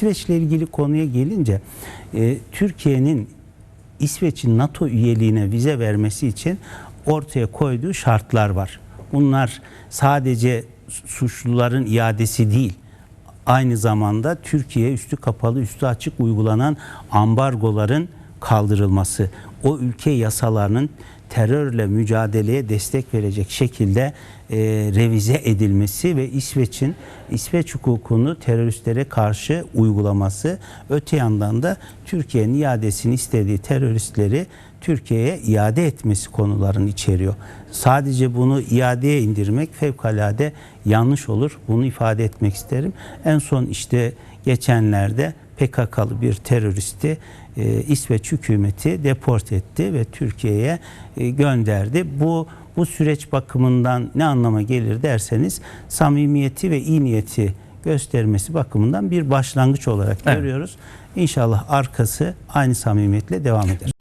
İsveç'le ilgili konuya gelince e, Türkiye'nin İsveç'in NATO üyeliğine vize vermesi için ortaya koyduğu şartlar var. Bunlar sadece suçluların iadesi değil. Aynı zamanda Türkiye üstü kapalı üstü açık uygulanan ambargoların kaldırılması, o ülke yasalarının terörle mücadeleye destek verecek şekilde e, revize edilmesi ve İsveç'in İsveç hukukunu teröristlere karşı uygulaması, öte yandan da Türkiye'nin iadesini istediği teröristleri Türkiye'ye iade etmesi konularını içeriyor. Sadece bunu iadeye indirmek fevkalade yanlış olur. Bunu ifade etmek isterim. En son işte geçenlerde PKK'lı bir teröristi e, İsveç hükümeti deport etti ve Türkiye'ye e, gönderdi. Bu bu süreç bakımından ne anlama gelir derseniz samimiyeti ve iyi niyeti göstermesi bakımından bir başlangıç olarak Evet. görüyoruz. İnşallah arkası aynı samimiyetle devam eder.